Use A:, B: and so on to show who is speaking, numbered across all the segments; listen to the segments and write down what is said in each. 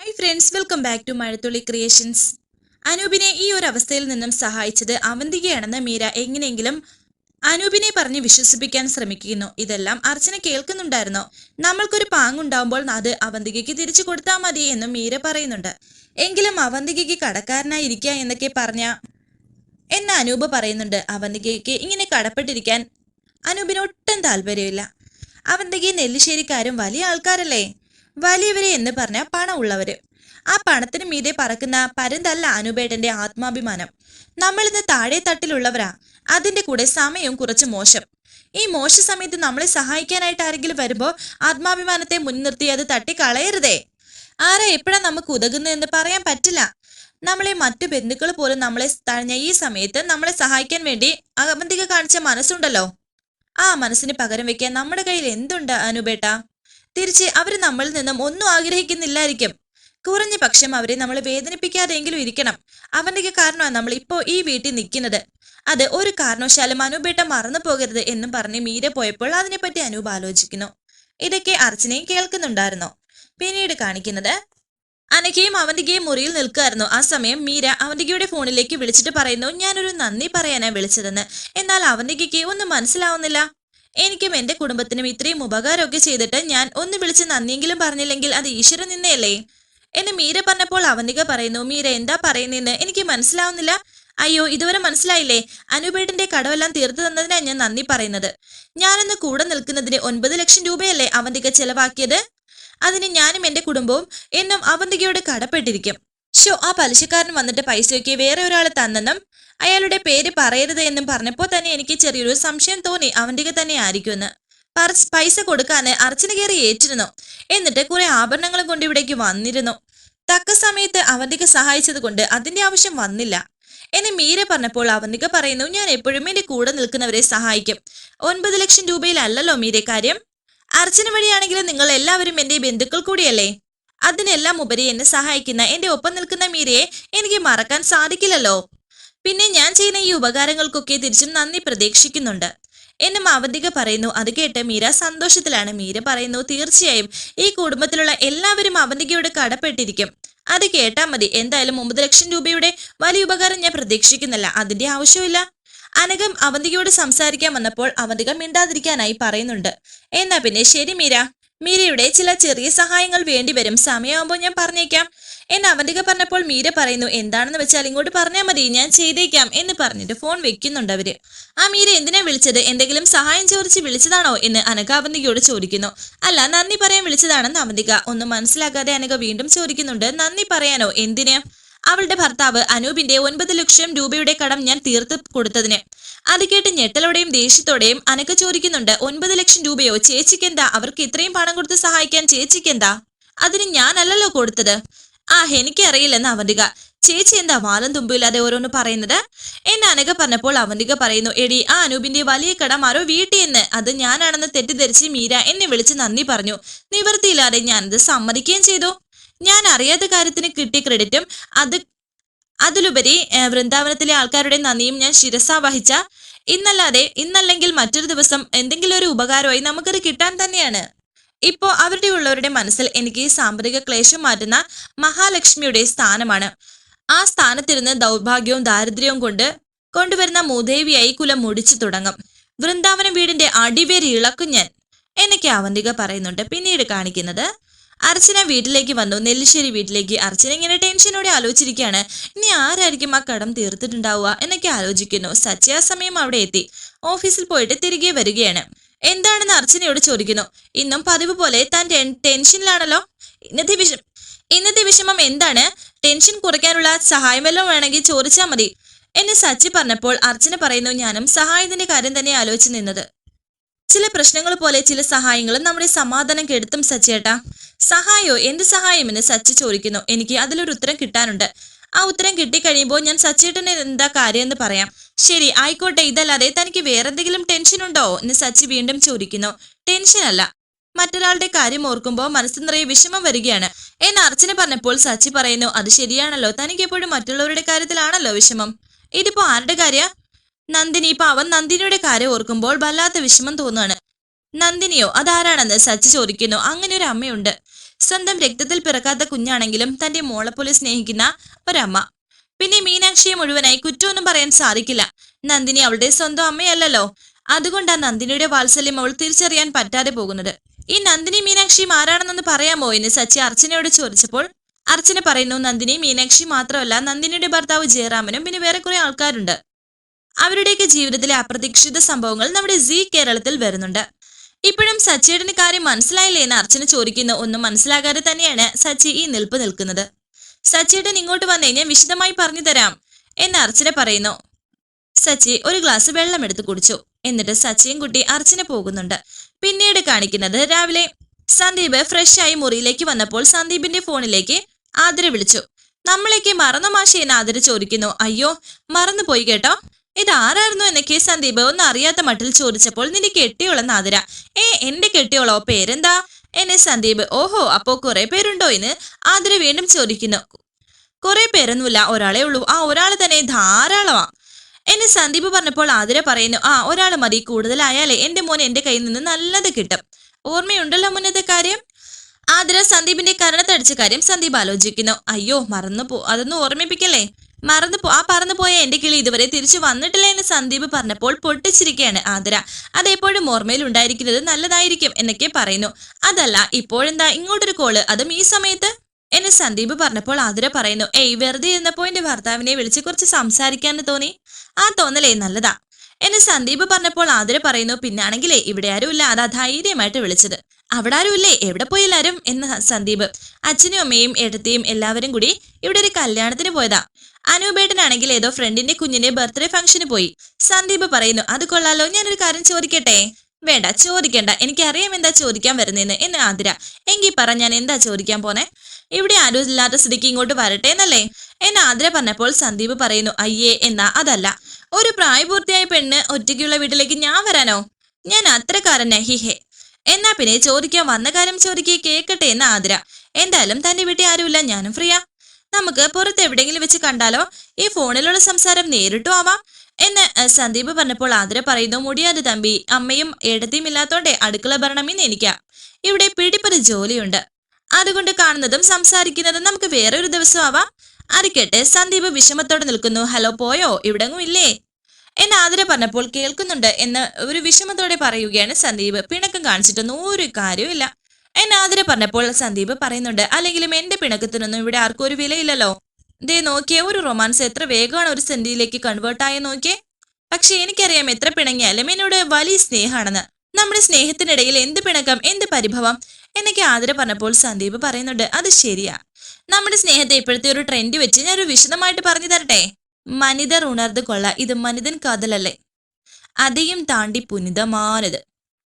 A: Hi friends welcome back to Mazhathulli creations അനൂപിനെ ഈ ഒരു അവസ്ഥയിൽ നിന്നും സഹായിച്ചത് അവന്തികയാണെന്ന് മീര എങ്ങനെയെങ്കിലും അനൂപിനെ പറഞ്ഞ് വിശ്വസിപ്പിക്കാൻ ശ്രമിക്കുന്നു. ഇതെല്ലാം അർച്ചന കേൾക്കുന്നുണ്ടായിരുന്നോ? നമ്മൾക്കൊരു പാങ്ങുണ്ടാവുമ്പോൾ അത് അവന്തികയ്ക്ക് തിരിച്ചു കൊടുത്താൽ മതി എന്നും മീര പറയുന്നുണ്ട്. എങ്കിലും അവന്തികയ്ക്ക് കടക്കാരനായിരിക്കുക എന്നൊക്കെ പറഞ്ഞ? എന്ന് അനൂപ് പറയുന്നുണ്ട്. അവന്തികയ്ക്ക് ഇങ്ങനെ കടപ്പെട്ടിരിക്കാൻ അനൂപിന് ഒട്ടും താല്പര്യമില്ല. അവന്തികയും നെല്ലിശ്ശേരിക്കാരും വലിയ ആൾക്കാരല്ലേ? വലിയവര് എന്ന് പറഞ്ഞ പണമുള്ളവര്. ആ പണത്തിന് മീതെ പറക്കുന്ന പരുന്തല്ല അനുപേട്ടന്റെ ആത്മാഭിമാനം. നമ്മളിന്ന് താഴെ തട്ടിലുള്ളവരാ. അതിന്റെ കൂടെ സമയവും കുറച്ച് മോശം. ഈ മോശ സമയത്ത് നമ്മളെ സഹായിക്കാനായിട്ട് ആരെങ്കിലും വരുമ്പോ ആത്മാഭിമാനത്തെ മുൻനിർത്തി അത് തട്ടിക്കളയരുതേ. ആരാ എപ്പോഴാ നമുക്ക് ഉതകുന്നതെന്ന് പറയാൻ പറ്റില്ല. നമ്മളെ മറ്റു ബന്ധുക്കൾ പോലും നമ്മളെ തഴഞ്ഞ ഈ സമയത്ത് നമ്മളെ സഹായിക്കാൻ വേണ്ടി അവന്തിക കാണിച്ച മനസ്സുണ്ടല്ലോ. ആ മനസ്സിന് പകരം വെക്കാൻ നമ്മുടെ കയ്യിൽ എന്തുണ്ട് അനുപേട്ട? തിരിച്ച് അവർ നമ്മളിൽ നിന്നും ഒന്നും ആഗ്രഹിക്കുന്നില്ലായിരിക്കും. കുറഞ്ഞ പക്ഷം അവരെ നമ്മൾ വേദനിപ്പിക്കാതെങ്കിലും ഇരിക്കണം. അവന്റെ കാരണമാണ് നമ്മൾ ഇപ്പോ ഈ വീട്ടിൽ നിൽക്കുന്നത്. അത് ഒരു കാരണവശാലും അനൂപേട്ട മറന്നു പോകരുത് എന്നും പറഞ്ഞ് മീര പോയപ്പോൾ അതിനെപ്പറ്റി അനൂപ് ആലോചിക്കുന്നു. ഇതൊക്കെ അർച്ചനയും കേൾക്കുന്നുണ്ടായിരുന്നു? പിന്നീട് കാണിക്കുന്നത് അനഘയും അവന്തികയും മുറിയിൽ നിൽക്കുമായിരുന്നു. ആ സമയം മീര അവന്തികയുടെ ഫോണിലേക്ക് വിളിച്ചിട്ട് പറയുന്നു ഞാനൊരു നന്ദി പറയാനാണ് വിളിച്ചതെന്ന്. എന്നാൽ അവന്തികയ്ക്ക് ഒന്നും മനസ്സിലാവുന്നില്ല. എനിക്കും എന്റെ കുടുംബത്തിനും ഇത്രയും ഉപകാരമൊക്കെ ചെയ്തിട്ട് ഞാൻ ഒന്ന് വിളിച്ച് നന്ദിയെങ്കിലും പറഞ്ഞില്ലെങ്കിൽ അത് ഈശ്വരൻ നിന്നെയല്ലേ? എന്നെ മീര പറഞ്ഞപ്പോൾ അവന്തിക പറയുന്നു മീര എന്താ പറയുന്നതെന്ന് എനിക്ക് മനസ്സിലാവുന്നില്ല. അയ്യോ ഇതുവരെ മനസ്സിലായില്ലേ? അനുപേട്ടന്റെ കടവെല്ലാം തീർത്തു തന്നതിനാണ് ഞാൻ നന്ദി പറയുന്നത്. ഞാനൊന്ന് കൂടെ നിൽക്കുന്നതിന് ഒൻപത് ലക്ഷം രൂപയല്ലേ അവന്തിക ചെലവാക്കിയത്? അതിന് ഞാനും എന്റെ കുടുംബവും എന്നും അവന്തികയോട് കടപ്പെട്ടിരിക്കും. ഷോ ആ പലിശക്കാരൻ വന്നിട്ട് പൈസയൊക്കെ വേറെ ഒരാൾ തന്നെന്നും അയാളുടെ പേര് പറയരുത് എന്നും പറഞ്ഞപ്പോൾ തന്നെ എനിക്ക് ചെറിയൊരു സംശയം തോന്നി. അവന്റെ തന്നെ ആയിരിക്കുമെന്ന്. പൈസ കൊടുക്കാന് അർച്ചന കയറി ഏറ്റിരുന്നു. എന്നിട്ട് കുറെ ആഭരണങ്ങളും കൊണ്ട് ഇവിടേക്ക് വന്നിരുന്നു. തക്ക സമയത്ത് അവന്തിക സഹായിച്ചത് കൊണ്ട് അതിന്റെ ആവശ്യം വന്നില്ല. എന്ന് മീര പറഞ്ഞപ്പോൾ അവന്തിക പറയുന്നു ഞാൻ എപ്പോഴും എന്റെ കൂടെ നിൽക്കുന്നവരെ സഹായിക്കും. ഒൻപത് ലക്ഷം രൂപയിലല്ലല്ലോ മീരെ കാര്യം? അർച്ചന വഴിയാണെങ്കിലും നിങ്ങൾ എല്ലാവരും എന്റെ ബന്ധുക്കൾ കൂടിയല്ലേ? അതിനെല്ലാം ഉപരി എന്നെ സഹായിക്കുന്ന എന്റെ ഒപ്പം നിൽക്കുന്ന മീരയെ എനിക്ക് മറക്കാൻ സാധിക്കില്ലല്ലോ. പിന്നെ ഞാൻ ചെയ്യുന്ന ഈ ഉപകാരങ്ങൾക്കൊക്കെ തിരിച്ചും നന്ദി പ്രതീക്ഷിക്കുന്നുണ്ട്. എന്നും അവന്തിക പറയുന്നു. അത് കേട്ട് മീര സന്തോഷത്തിലാണ്. മീര പറയുന്നു തീർച്ചയായും ഈ കുടുംബത്തിലുള്ള എല്ലാവരും അവന്തികയോട് കടപ്പെട്ടിരിക്കും. അത് കേട്ടാ മതി. എന്തായാലും ഒമ്പത് ലക്ഷം രൂപയുടെ വലിയ ഉപകാരം ഞാൻ പ്രതീക്ഷിക്കുന്നില്ല. അതിന്റെ ആവശ്യമില്ല. അനഘം അവന്തികയോട് സംസാരിക്കാൻ വന്നപ്പോൾ അവന്തിക മിണ്ടാതിരിക്കാനായി പറയുന്നുണ്ട്. എന്നാ പിന്നെ ശരി മീര. മീരയുടെ ചില ചെറിയ സഹായങ്ങൾ വേണ്ടിവരും സമയമാകുമ്പോൾ ഞാൻ പറഞ്ഞേക്കാം. എന്ന് അവന്തിക പറഞ്ഞപ്പോൾ മീര പറയുന്നു എന്താണെന്ന് വെച്ചാൽ ഇങ്ങോട്ട് പറഞ്ഞാൽ മതി ഞാൻ ചെയ്തേക്കാം എന്ന് പറഞ്ഞിട്ട് ഫോൺ വെക്കുന്നുണ്ട് അവർ. ആ മീര എന്തിനാ വിളിച്ചത്? എന്തെങ്കിലും സഹായം ചോദിച്ച് വിളിച്ചതാണോ? എന്ന് അനഘ അവന്തികയോട് ചോദിക്കുന്നു. അല്ല നന്ദി പറയാൻ വിളിച്ചതാണെന്ന് അവന്തിക. ഒന്നും മനസ്സിലാക്കാതെ അനക വീണ്ടും ചോദിക്കുന്നുണ്ട്. നന്ദി പറയാനോ? എന്തിന്? അവളുടെ ഭർത്താവ് അനൂപിന്റെ ഒൻപത് ലക്ഷം രൂപയുടെ കടം ഞാൻ തീർത്ത് കൊടുത്തതിന്. അത് കേട്ട് ഞെട്ടലോടെയും ദേഷ്യത്തോടെയും അനക്ക ചോദിക്കുന്നുണ്ട് ഒൻപത് ലക്ഷം രൂപയോ? ചേച്ചിക്കെന്താ? അവർക്ക് ഇത്രയും പണം കൊടുത്ത് സഹായിക്കാൻ ചേച്ചിക്കെന്താ? അതിന് ഞാനല്ലല്ലോ കൊടുത്തത്. ആ എനിക്കറിയില്ലെന്ന് അവന്തിക. ചേച്ചി എന്താ വാലം തുമ്പില്ലാതെ ഓരോന്ന് പറയുന്നത്? എന്നെ അനക പറഞ്ഞപ്പോൾ അവന്തിക പറയുന്നു എടി ആ അനൂപിന്റെ വലിയ കട മാറോ വീട്ടിൽ നിന്ന്. അത് ഞാനാണെന്ന് തെറ്റിദ്ധരിച്ച് മീര എന്നെ വിളിച്ച് നന്ദി പറഞ്ഞു. നിവർത്തിയില്ലാതെ ഞാനത് സമ്മതിക്കുകയും ചെയ്തു. ഞാൻ അറിയാത്ത കാര്യത്തിന് കിട്ടിയ ക്രെഡിറ്റും അത് അതിലുപരി വൃന്ദാവനത്തിലെ ആൾക്കാരുടെ നന്ദിയും ഞാൻ ശിരസ വഹിച്ച ഇന്നല്ലാതെ ഇന്നല്ലെങ്കിൽ മറ്റൊരു ദിവസം എന്തെങ്കിലും ഒരു ഉപകാരമായി നമുക്കത് കിട്ടാൻ തന്നെയാണ്. ഇപ്പോ അവരുടെ ഉള്ളവരുടെ മനസ്സിൽ എനിക്ക് ഈ സാമ്പത്തിക ക്ലേശം മാറ്റുന്ന മഹാലക്ഷ്മിയുടെ സ്ഥാനമാണ്. ആ സ്ഥാനത്തിരുന്ന് ദൗർഭാഗ്യവും ദാരിദ്ര്യവും കൊണ്ട് കൊണ്ടുവരുന്ന മൂദേവിയായി കുലം മുടിച്ചു തുടങ്ങും. വൃന്ദാവനം വീടിന്റെ അടിവേരി ഇളക്കും ഞാൻ എനിക്ക് അവന്തിക പറയുന്നുണ്ട്. പിന്നീട് കാണിക്കുന്നത് അർച്ചന വീട്ടിലേക്ക് വന്നു. നെല്ലിശ്ശേരി വീട്ടിലേക്ക്. അർച്ചന ഇങ്ങനെ ടെൻഷനോടെ ആലോചിച്ചിരിക്കുകയാണ്. ഇനി ആരായിരിക്കും ആ കടം തീർത്തിട്ടുണ്ടാവുക എന്നൊക്കെ ആലോചിക്കുന്നു. സച്ചി ആ സമയം അവിടെ എത്തി. ഓഫീസിൽ പോയിട്ട് തിരികെ വരികയാണ്. എന്താണെന്ന് അർച്ചനയോട് ചോദിക്കുന്നു. ഇന്നും പതിവ് പോലെ താൻ ടെൻഷനിലാണല്ലോ ഇന്നത്തെ വിഷം ഇന്നത്തെ വിഷമം എന്താണ്? ടെൻഷൻ കുറയ്ക്കാനുള്ള സഹായം വല്ലതും വേണമെങ്കിൽ ചോദിച്ചാൽ മതി. എന്ന് സച്ചി പറഞ്ഞപ്പോൾ അർച്ചന പറയുന്നു ഞാനും സഹായത്തിന്റെ കാര്യം തന്നെ ആലോചിച്ച് നിന്നത്. ചില പ്രശ്നങ്ങൾ പോലെ ചില സഹായങ്ങളും നമ്മുടെ സമാധാനം കെടുത്തും സച്ചേട്ടാ. സഹായോ? എന്ത് സഹായം? എന്ന് സച്ചി ചോദിക്കുന്നു. എനിക്ക് അതിലൊരു ഉത്തരം കിട്ടാനുണ്ട്. ആ ഉത്തരം കിട്ടിക്കഴിയുമ്പോൾ ഞാൻ സച്ചേട്ടന് എന്താ കാര്യം എന്ന് പറയാം. ശരി ആയിക്കോട്ടെ. ഇതല്ലാതെ തനിക്ക് വേറെന്തെങ്കിലും ടെൻഷൻ ഉണ്ടോ? എന്ന് സച്ചി വീണ്ടും ചോദിക്കുന്നു. ടെൻഷൻ അല്ല. മറ്റൊരാളുടെ കാര്യം ഓർക്കുമ്പോൾ മനസ്സ് നിറയെ വിഷമം വരികയാണ്. എന്ന് അർച്ചന പറഞ്ഞപ്പോൾ സച്ചി പറയുന്നു അത് ശരിയാണല്ലോ. തനിക്ക് എപ്പോഴും മറ്റുള്ളവരുടെ കാര്യത്തിലാണല്ലോ വിഷമം. ഇതിപ്പോ ആരുടെ കാര്യ? നന്ദിനി അവൻ നന്ദിനിയുടെ കാര്യം ഓർക്കുമ്പോൾ വല്ലാത്ത വിഷമം തോന്നുകയാണ് നന്ദിനിയോ അതാരാണെന്ന് സച്ചി ചോദിക്കുന്നു. അങ്ങനെ ഒരു അമ്മയുണ്ട്. സ്വന്തം രക്തത്തിൽ പിറക്കാത്ത കുഞ്ഞാണെങ്കിലും തന്റെ മോളെ പോലെ സ്നേഹിക്കുന്ന ഒരമ്മ. പിന്നെ മീനാക്ഷിയെ മുഴുവനായി കുറ്റമൊന്നും പറയാൻ സാധിക്കില്ല. നന്ദിനി അവളുടെ സ്വന്തം അമ്മയല്ലല്ലോ. അതുകൊണ്ടാണ് നന്ദിനിയുടെ വാത്സല്യം അവൾ തിരിച്ചറിയാൻ പറ്റാതെ പോകുന്നത്. ഈ നന്ദിനി മീനാക്ഷിയും ആരാണെന്നൊന്ന് പറയാമോ എന്ന് സച്ചി അർച്ചനയോട് ചോദിച്ചപ്പോൾ അർച്ചന പറയുന്നു നന്ദിനി മീനാക്ഷി മാത്രമല്ല നന്ദിനിയുടെ ഭർത്താവ് ജയറാമനും പിന്നെ വേറെ കുറെ ആൾക്കാരുണ്ട്. അവരുടെയൊക്കെ ജീവിതത്തിലെ അപ്രതീക്ഷിത സംഭവങ്ങൾ നമ്മുടെ സി കേരളത്തിൽ വരുന്നുണ്ട്. ഇപ്പോഴും സച്ചിയുടെ കാര്യം മനസ്സിലായില്ലേ എന്ന് അർച്ചന ചോദിക്കുന്നു ഒന്നും മനസ്സിലാകാതെ തന്നെയാണ് സച്ചി ഈ നിൽപ്പ് നിൽക്കുന്നത്. സച്ചിയുടെ ഇങ്ങോട്ട് വന്നേ ഞാൻ വിശദമായി പറഞ്ഞു തരാം എന്ന് അർച്ചന പറയുന്നു. സച്ചി ഒരു ഗ്ലാസ് വെള്ളം എടുത്ത് കുടിച്ചു. എന്നിട്ട് സച്ചിയും കുട്ടി അർച്ചന പോകുന്നുണ്ട്. പിന്നീട് കാണിക്കുന്നത് രാവിലെ സന്ദീപ് ഫ്രഷ് ആയി മുറിയിലേക്ക് വന്നപ്പോൾ സന്ദീപിന്റെ ഫോണിലേക്ക് ആതിര വിളിച്ചു. നമ്മളേക്ക് മറന്നു മാഷി? ആതിര ചോദിക്കുന്നു. അയ്യോ മറന്നുപോയി കേട്ടോ. ഇത് ആരായിരുന്നു എന്നൊക്കെ സന്ദീപ്? ഒന്നും അറിയാത്ത മട്ടിൽ ചോദിച്ചപ്പോൾ നിന്റെ കെട്ടിയോള നാതിര ഏ എന്റെ കെട്ടിയോളോ? പേരെന്താ? എന്നെ സന്ദീപ്. ഓഹോ അപ്പോ കുറെ പേരുണ്ടോ എന്ന് ആതിര വീണ്ടും ചോദിക്കുന്നു. കുറെ പേരൊന്നുമില്ല ഒരാളെ ഉള്ളൂ. ആ ഒരാൾ തന്നെ ധാരാളമാ എന്നെ സന്ദീപ് പറഞ്ഞപ്പോൾ ആതിര പറയുന്നു ആ ഒരാൾ മതി. കൂടുതലായാലേ എന്റെ മോൻ എന്റെ കയ്യിൽ നിന്ന് നല്ലത് കിട്ടും. ഓർമ്മയുണ്ടല്ലോ മുന്നത്തെ കാര്യം? ആതിര സന്ദീപിന്റെ കരണത്തടിച്ച കാര്യം സന്ദീപ് ആലോചിക്കുന്നു. അയ്യോ മറന്നു പോ അതൊന്നും ഓർമ്മിപ്പിക്കല്ലേ? മറന്നു പോ ആ പറന്നു പോയ എന്റെ കിളി ഇതുവരെ തിരിച്ചു വന്നിട്ടില്ല എന്ന് സന്ദീപ് പറഞ്ഞപ്പോൾ പൊട്ടിച്ചിരിക്കുകയാണ് ആതിര. അതെപ്പോഴും ഓർമ്മയിൽ ഉണ്ടായിരിക്കുന്നത് നല്ലതായിരിക്കും എന്നൊക്കെ പറയുന്നു. അതല്ല ഇപ്പോഴെന്താ? ഇങ്ങോട്ടൊരു കോൾ അതും ഈ സമയത്ത്? എന്നെ സന്ദീപ് പറഞ്ഞപ്പോൾ ആതിര പറയുന്നു ഏയ് വെറുതെ ഇരുന്നപ്പോ എന്റെ ഭർത്താവിനെ വിളിച്ച് കുറച്ച് സംസാരിക്കാന്ന് തോന്നി. ആ തോന്നലേ നല്ലതാ. എന്നെ സന്ദീപ് പറഞ്ഞപ്പോൾ ആതിര പറയുന്നു പിന്നാണെങ്കിലേ ഇവിടെ ആരുമില്ല. അതാ ധൈര്യമായിട്ട് വിളിച്ചത്. അവിടെ ആരുമില്ലേ? എവിടെ പോയി എല്ലാരും? എന്ന് സന്ദീപ്. അച്ഛനും അമ്മയും എടത്തിയും എല്ലാവരും കൂടി ഇവിടെ ഒരു കല്യാണത്തിന് പോയതാ. അനൂപേട്ടനാണെങ്കിൽ ഏതോ ഫ്രണ്ടിന്റെ കുഞ്ഞിന്റെ ബർത്ത്ഡേ ഫംഗ്ഷന് പോയി. സന്ദീപ് പറയുന്നു അത് കൊള്ളാലോ ഞാനൊരു കാര്യം ചോദിക്കട്ടെ? വേണ്ട ചോദിക്കണ്ട. എനിക്കറിയാം എന്താ ചോദിക്കാൻ വരുന്നതെന്ന് എന്ന് ആതിര. എങ്കിൽ പറ ഞാൻ എന്താ ചോദിക്കാൻ പോന്നെ? ഇവിടെ ആരും ഇല്ലാത്ത സ്ഥിതിക്ക് ഇങ്ങോട്ട് വരട്ടെ എന്നല്ലേ? എന്ന് ആതിര പറഞ്ഞപ്പോൾ സന്ദീപ് പറയുന്നു അയ്യേ എന്നാ അതല്ല. ഒരു പ്രായപൂർത്തിയായ പെണ്ണ് ഒറ്റയ്ക്കുള്ള വീട്ടിലേക്ക് ഞാൻ വരാനോ? ഞാൻ അത്രക്കാരനെ ഹിഹേ എന്നാ പിന്നെ ചോദിക്കാൻ വന്ന കാര്യം ചോദിക്കേ കേക്കട്ടെ എന്ന് ആതിര. എന്തായാലും തന്റെ വീട്ടിൽ ആരുമില്ല ഞാനും ഫ്രീയാ. നമുക്ക് പുറത്ത് എവിടെയെങ്കിലും വെച്ച് കണ്ടാലോ ഈ ഫോണിലുള്ള സംസാരം നേരിട്ടും ആവാം. എന്ന് സന്ദീപ് പറഞ്ഞപ്പോൾ ആതിര പറയുന്നു മുടിയാതെ തമ്പി അമ്മയും എടത്തിയും ഇല്ലാത്തോണ്ടേ അടുക്കള ഭരണമെന്ന് എനിക്കാ. ഇവിടെ പിടിപ്പത് ജോലിയുണ്ട്. അതുകൊണ്ട് കാണുന്നതും സംസാരിക്കുന്നതും നമുക്ക് വേറെ ഒരു ദിവസം ആവാം. അറിക്കട്ടെ സന്ദീപ് വിഷമത്തോടെ നിൽക്കുന്നു ഹലോ പോയോ? ഇവിടെങ്ങും ഇല്ലേ? എന്ന് ആതിര പറഞ്ഞപ്പോൾ കേൾക്കുന്നുണ്ട് എന്ന് ഒരു വിഷമത്തോടെ പറയുകയാണ് സന്ദീപ്. പിണക്കം കാണിച്ചിട്ടൊന്നും ഒരു കാര്യവും എന്ന് ആതിര പറഞ്ഞപ്പോൾ സന്ദീപ് പറയുന്നുണ്ട് അല്ലെങ്കിലും എന്റെ പിണക്കത്തിനൊന്നും ഇവിടെ ആർക്കും ഒരു വിലയില്ലല്ലോ. ദേ നോക്കിയേ ഒരു റൊമാൻസ് എത്ര വേഗമാണ് ഒരു സെന്റിയിലേക്ക് കൺവേർട്ട് ആയ നോക്കിയേ. പക്ഷെ എനിക്കറിയാം എത്ര പിണങ്ങിയാലും എന്നോട് വലിയ സ്നേഹമാണെന്ന്. നമ്മുടെ സ്നേഹത്തിനിടയിൽ എന്ത് പിണക്കം എന്ത് പരിഭവം? എന്നൊക്കെ ആതിര പറഞ്ഞപ്പോൾ സന്ദീപ് പറയുന്നുണ്ട് അത് ശരിയാ. നമ്മുടെ സ്നേഹത്തെ ഇപ്പോഴത്തെ ഒരു ട്രെൻഡ് വെച്ച് ഞാൻ ഒരു വിശദമായിട്ട് പറഞ്ഞു തരട്ടെ? മനിതർ ഉണർന്നു കൊള്ള ഇത് മനിതൻ കാതലല്ലേ? അതെയും താണ്ടി പുനിതമാനത്.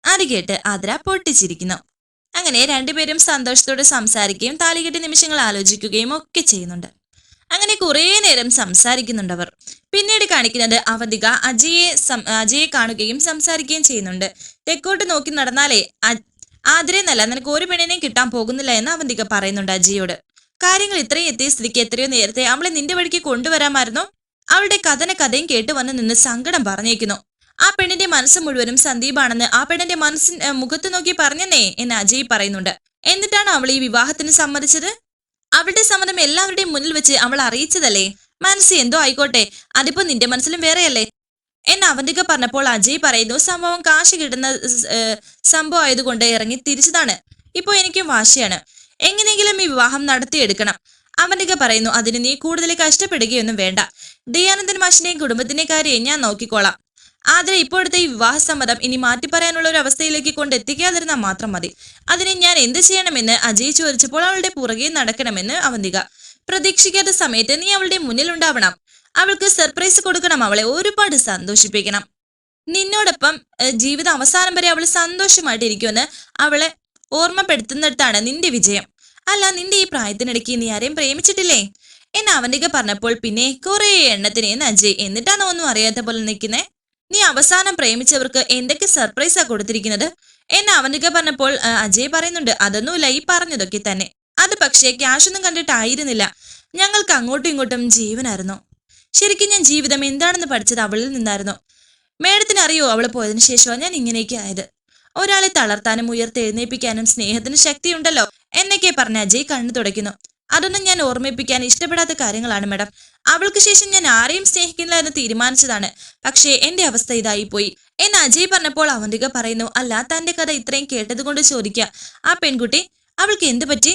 A: അത് കേട്ട് ആതിര പൊട്ടിച്ചിരിക്കുന്നു. അങ്ങനെ രണ്ടുപേരും സന്തോഷത്തോടെ സംസാരിക്കുകയും താലികെട്ടി നിമിഷങ്ങൾ ആലോചിക്കുകയും ഒക്കെ ചെയ്യുന്നുണ്ട്. അങ്ങനെ കുറേ നേരം സംസാരിക്കുന്നുണ്ട് അവർ. പിന്നീട് കാണിക്കുന്നത് അവധിക അജയെ അജയെ കാണുകയും സംസാരിക്കുകയും ചെയ്യുന്നുണ്ട്. തെക്കോട്ട് നോക്കി നടന്നാലേ അ- ആതിരെന്നല്ല നിനക്ക് ഒരു പെണ്ണിനെയും കിട്ടാൻ പോകുന്നില്ല എന്ന് അവന്തിക പറയുന്നുണ്ട് അജിയോട്. കാര്യങ്ങൾ ഇത്രയും എത്തിയ സ്ഥിതിക്ക് എത്രയോ നേരത്തെ അവളെ നിന്റെ വഴിക്ക് കൊണ്ടുവരാമായിരുന്നു? അവളുടെ കഥന കഥയും കേട്ട് വന്ന് നിന്ന് സങ്കടം പറഞ്ഞേക്കുന്നു. ആ പെണ്ണിന്റെ മനസ്സ് മുഴുവനും സന്ദീപാണെന്ന് ആ പെണ്ണിന്റെ മനസ്സിൻ ഏ, മുഖത്ത് നോക്കി പറഞ്ഞെന്നേ എന്ന് അജയ് പറയുന്നുണ്ട്. എന്നിട്ടാണ് അവൾ ഈ വിവാഹത്തിന് സമ്മതിച്ചത്? അവളുടെ സമ്മതം എല്ലാവരുടെയും മുന്നിൽ വെച്ച് അവൾ അറിയിച്ചതല്ലേ? മനസ്സ് എന്തോ ആയിക്കോട്ടെ അതിപ്പോ നിന്റെ മനസ്സിലും വേറെയല്ലേ? എന്ന് അവന്തിക പറഞ്ഞപ്പോൾ അജയ് പറയുന്നു സംഭവം കാശ് കിട്ടുന്ന സംഭവം ആയതുകൊണ്ട് ഇറങ്ങി തിരിച്ചതാണ്. ഇപ്പോ എനിക്കും വാശിയാണ്. എങ്ങനെയെങ്കിലും ഈ വിവാഹം നടത്തിയെടുക്കണം. അവന്തിക പറയുന്നു അതിന് നീ കൂടുതൽ കഷ്ടപ്പെടുകയൊന്നും വേണ്ട. ദയാനന്ദൻ മാഷിന്റെയും കുടുംബത്തിന്റെ കാര്യം ഞാൻ നോക്കിക്കോളാം. ആതിര ഇപ്പോഴത്തെ ഈ വിവാഹ സമ്മതം ഇനി മാറ്റി പറയാനുള്ള ഒരു അവസ്ഥയിലേക്ക് കൊണ്ടെത്തിക്കാതിരുന്നാൽ മാത്രം മതി. അതിന് ഞാൻ എന്ത് ചെയ്യണമെന്ന് അജയ് ചോദിച്ചപ്പോൾ അവളുടെ പുറകെ നടക്കണമെന്ന് അവന്തിക. പ്രതീക്ഷിക്കാത്ത സമയത്ത് നീ അവളുടെ മുന്നിൽ ഉണ്ടാവണം. അവൾക്ക് സർപ്രൈസ് കൊടുക്കണം അവളെ ഒരുപാട് സന്തോഷിപ്പിക്കണം. നിന്നോടൊപ്പം ജീവിതം അവസാനം വരെ അവൾ സന്തോഷമായിട്ടിരിക്കുമെന്ന് അവളെ ഓർമ്മപ്പെടുത്തുന്നിടത്താണ് നിന്റെ വിജയം. അല്ല നിന്റെ ഈ പ്രായത്തിനിടയ്ക്ക് നീ ആരെയും പ്രേമിച്ചിട്ടില്ലേ? എന്ന് അവന്തിക പറഞ്ഞപ്പോൾ പിന്നെ കുറേ എണ്ണത്തിനെ എന്നിട്ടാണോ എന്നിട്ടാണ് ഒന്നും അറിയാത്ത പോലെ നിൽക്കുന്നേ? നീ അവസാനം പ്രേമിച്ചവർക്ക് എന്തൊക്കെ സർപ്രൈസാ കൊടുത്തിരിക്കുന്നത്? എന്ന് അവനിക പറഞ്ഞപ്പോൾ അജയ് പറയുന്നുണ്ട് അതൊന്നുമില്ല ഈ പറഞ്ഞതൊക്കെ തന്നെ. അത് പക്ഷേ ക്യാഷൊന്നും കണ്ടിട്ടായിരുന്നില്ല. ഞങ്ങൾക്ക് അങ്ങോട്ടും ഇങ്ങോട്ടും ജീവനായിരുന്നു. ശരിക്കും ഞാൻ ജീവിതം എന്താണെന്ന് പഠിച്ചത് അവളിൽ നിന്നായിരുന്നു. മേഡത്തിന് അറിയോ അവൾ പോയതിന് ശേഷമാണ് ഞാൻ ഇങ്ങനെയൊക്കെ ആയത്? ഒരാളെ തളർത്താനും ഉയർത്തെഴുന്നേൽപ്പിക്കാനും സ്നേഹത്തിന് ശക്തിയുണ്ടല്ലോ എന്നൊക്കെ പറഞ്ഞ അജയ് കണ്ണു തുടയ്ക്കുന്നു. അതൊന്നും ഞാൻ ഓർമ്മിപ്പിക്കാൻ ഇഷ്ടപ്പെടാത്ത കാര്യങ്ങളാണ് മാഡം. അവൾക്ക് ശേഷം ഞാൻ ആരെയും സ്നേഹിക്കില്ല എന്ന് തീരുമാനിച്ചതാണ്. പക്ഷേ എന്റെ അവസ്ഥ ഇതായി പോയി എന്ന് അജയ് പറഞ്ഞപ്പോൾ അവന്തിക പറയുന്നു അല്ല തന്റെ കഥ ഇത്രയും കേട്ടതുകൊണ്ട് ചോദിക്കുക ആ പെൺകുട്ടി അവൾക്ക് എന്ത് പറ്റി?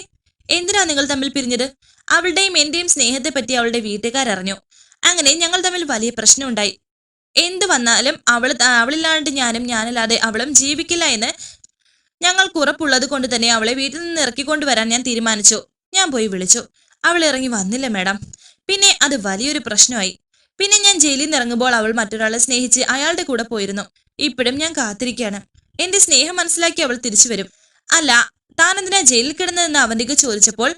A: എന്തിനാ നിങ്ങൾ തമ്മിൽ പിരിഞ്ഞത്? അവളുടെയും എന്റെയും സ്നേഹത്തെ പറ്റി അവളുടെ വീട്ടുകാരറിഞ്ഞു അങ്ങനെ ഞങ്ങൾ തമ്മിൽ വലിയ പ്രശ്നമുണ്ടായി. എന്ത് വന്നാലും അവൾ അവളില്ലാണ്ട് ഞാനും ഞാനല്ലാതെ അവളും ജീവിക്കില്ല എന്ന് ഞങ്ങൾക്ക് ഉറപ്പുള്ളത് കൊണ്ട് തന്നെ അവളെ വീട്ടിൽ നിന്ന് ഇറക്കിക്കൊണ്ടുവരാൻ ഞാൻ തീരുമാനിച്ചു. ഞാൻ പോയി വിളിച്ചു. അവൾ ഇറങ്ങി വന്നില്ല മാഡം. പിന്നെ അത് വലിയൊരു പ്രശ്നമായി. പിന്നെ ഞാൻ ജയിലിൽ നിന്ന് ഇറങ്ങുമ്പോൾ അവൾ മറ്റൊരാളെ സ്നേഹിച്ച് അയാളുടെ കൂടെ പോയിരുന്നു. ഇപ്പോഴും ഞാൻ കാത്തിരിക്കുകയാണ്. എന്റെ സ്നേഹം മനസ്സിലാക്കി അവൾ തിരിച്ചു വരും. അല്ല താൻ എന്തിനാ ജയിലിൽ കിടന്നതെന്ന് അവന്തിക്ക് ചോദിച്ചപ്പോൾ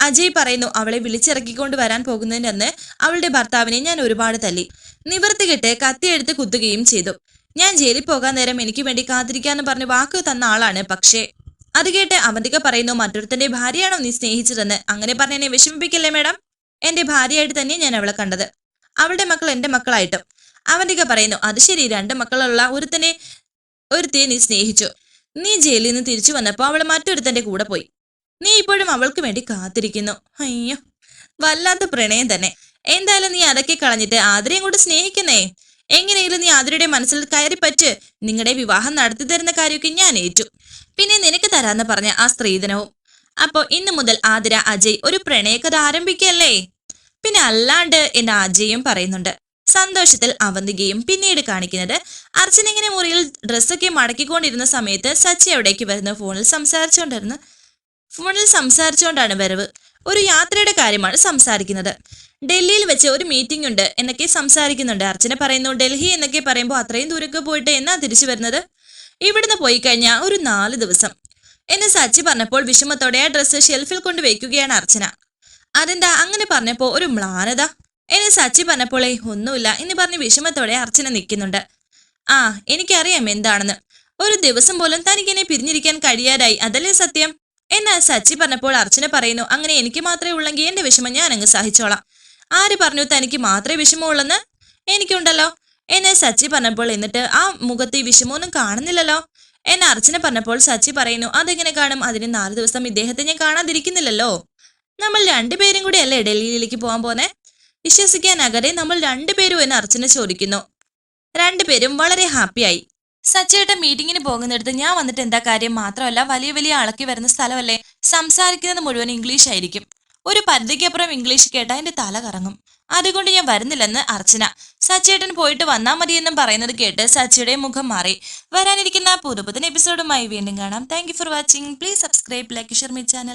A: അജയ് പറയുന്നു അവളെ വിളിച്ചിറക്കിക്കൊണ്ട് വരാൻ പോകുന്നതിനെന്ന് അവളുടെ ഭർത്താവിനെ ഞാൻ ഒരുപാട് തല്ലി. നിവർത്തി നിവർത്തികെട്ട് കത്തിയെടുത്ത് കുത്തുകയും ചെയ്തു. ഞാൻ ജയിലിൽ പോകാൻ നേരം എനിക്ക് വേണ്ടി കാത്തിരിക്കാന്ന് പറഞ്ഞ് വാക്ക് തന്ന ആളാണ് പക്ഷേ അത് കേട്ട് അവന്തിക പറയുന്നു മറ്റൊരുത്തന്റെ ഭാര്യയാണോ നീ സ്നേഹിച്ചതെന്ന്? അങ്ങനെ പറഞ്ഞ എന്നെ വിഷമിപ്പിക്കല്ലേ മേഡം? എന്റെ ഭാര്യയായിട്ട് തന്നെ ഞാൻ അവളെ കണ്ടത്. അവളുടെ മക്കൾ എന്റെ മക്കളായിട്ടും. അവന്തിക പറയുന്നു അത് ശരി രണ്ട് മക്കളുള്ള ഒരുത്തനെ ഒരുത്തിയെ നീ സ്നേഹിച്ചു. നീ ജയിലിൽ നിന്ന് തിരിച്ചു വന്നപ്പോൾ അവൾ മറ്റൊരുത്തന്റെ കൂടെ പോയി. നീ ഇപ്പോഴും അവൾക്ക് വേണ്ടി കാത്തിരിക്കുന്നു. അയ്യോ വല്ലാത്ത പ്രണയം തന്നെ. എന്തായാലും നീ അതൊക്കെ കളഞ്ഞിട്ട് ആദരയും കൂടെ സ്നേഹിക്കുന്നേ. എങ്ങനെയെങ്കിലും നീ അതിരുടെ മനസ്സിൽ കയറിപ്പറ്റ്. നിങ്ങളുടെ വിവാഹം നടത്തി തരുന്ന കാര്യമൊക്കെ ഞാൻ ഏറ്റു. പിന്നെ നിനക്ക് തരാന്ന് പറഞ്ഞ ആ സ്ത്രീധനവും. അപ്പോ ഇന്നു മുതൽ ആതിര അജയ് ഒരു പ്രണയകഥ ആരംഭിക്കല്ലേ? പിന്നെ അല്ലാണ്ട് എന്ന് അജയും പറയുന്നുണ്ട്. സന്തോഷത്തിൽ അവന്തികയും പിന്നീട് കാണിക്കുന്നത് അർച്ചൻ ഇങ്ങനെ മുറിയിൽ ഡ്രസ്സൊക്കെ മടക്കിക്കൊണ്ടിരുന്ന സമയത്ത് സച്ചി അവിടേക്ക് വരുന്ന. ഫോണിൽ സംസാരിച്ചുകൊണ്ടിരുന്നു. ഫോണിൽ സംസാരിച്ചുകൊണ്ടാണ് വരവ്. ഒരു യാത്രയുടെ കാര്യമാണ് സംസാരിക്കുന്നത്. ഡൽഹിയിൽ വെച്ച് ഒരു മീറ്റിംഗ് ഉണ്ട് എന്നൊക്കെ സംസാരിക്കുന്നുണ്ട്. അർച്ചന പറയുന്നു ഡൽഹി എന്നൊക്കെ പറയുമ്പോൾ അത്രയും ദൂരൊക്കെ പോയിട്ട് എന്നാ തിരിച്ചു വരുന്നത്? ഇവിടുന്ന് പോയി കഴിഞ്ഞാൽ ഒരു നാല് ദിവസം. എന്ന് സച്ചി പറഞ്ഞപ്പോൾ വിഷമത്തോടെ ആ ഡ്രസ്സ് ഷെൽഫിൽ കൊണ്ട് വയ്ക്കുകയാണ് അർച്ചന. അതെന്താ? അങ്ങനെ പറഞ്ഞപ്പോൾ ഒരു മ്ലാനത എന്നെ സച്ചി പറഞ്ഞപ്പോളേ ഒന്നുമില്ല എന്ന് പറഞ്ഞ് വിഷമത്തോടെ അർച്ചന നിൽക്കുന്നുണ്ട്. ആ എനിക്കറിയാം എന്താണെന്ന്. ഒരു ദിവസം പോലും തനിക്ക് എന്നെ പിരിഞ്ഞിരിക്കാൻ കഴിയാതായി. അതല്ലേ സത്യം? എന്നാ സച്ചി പറഞ്ഞപ്പോൾ അർച്ചന പറയുന്നു അങ്ങനെ എനിക്ക് മാത്രമേ ഉള്ളെങ്കിൽ എന്റെ വിഷമം ഞാൻ അങ്ങ് സഹിച്ചോളാം. ആര് പറഞ്ഞു തനിക്ക് മാത്രമേ വിഷമമുള്ളെന്ന്? എനിക്കുണ്ടല്ലോ. എന്നെ സച്ചി പറഞ്ഞപ്പോൾ എന്നിട്ട് ആ മുഖത്ത് ഈ വിഷമമൊന്നും കാണുന്നില്ലല്ലോ. എന്നെ അർച്ചന പറഞ്ഞപ്പോൾ സച്ചി പറയുന്നു അതെങ്ങനെ കാണും? അതിന് നാല് ദിവസം ഇദ്ദേഹത്തെ ഞാൻ കാണാതിരിക്കുന്നില്ലല്ലോ. നമ്മൾ രണ്ടുപേരും കൂടി അല്ലേ ഡൽഹിയിലേക്ക് പോകാൻ പോന്നെ? വിശ്വസിക്കാനകരെ നമ്മൾ രണ്ടുപേരും എന്ന് അർച്ചന ചോദിക്കുന്നു. രണ്ടുപേരും വളരെ ഹാപ്പിയായി. സച്ചയുടെ മീറ്റിങ്ങിന് പോകുന്നിടത്ത് ഞാൻ വന്നിട്ട് എന്താ കാര്യം? മാത്രമല്ല വലിയ വലിയ ആളൊക്കെ വരുന്ന സ്ഥലമല്ലേ? സംസാരിക്കുന്നത് മുഴുവൻ ഇംഗ്ലീഷ് ആയിരിക്കും. ഒരു പരിധിക്കപ്പുറം ഇംഗ്ലീഷ് കേട്ടാൽ എന്റെ തല കറങ്ങും. അതുകൊണ്ട് ഞാൻ വരുന്നില്ലെന്ന് അർച്ചന. സച്ചേട്ടൻ പോയിട്ട് വന്നാൽ മതിയെന്നും പറയുന്നത് കേട്ട് സച്ചിയുടെ മുഖം മാറി. വരാനിരിക്കുന്ന പുതുപുതൻ എപ്പിസോഡുമായി വീണ്ടും കാണാം. Thank for watching please subscribe like share my channel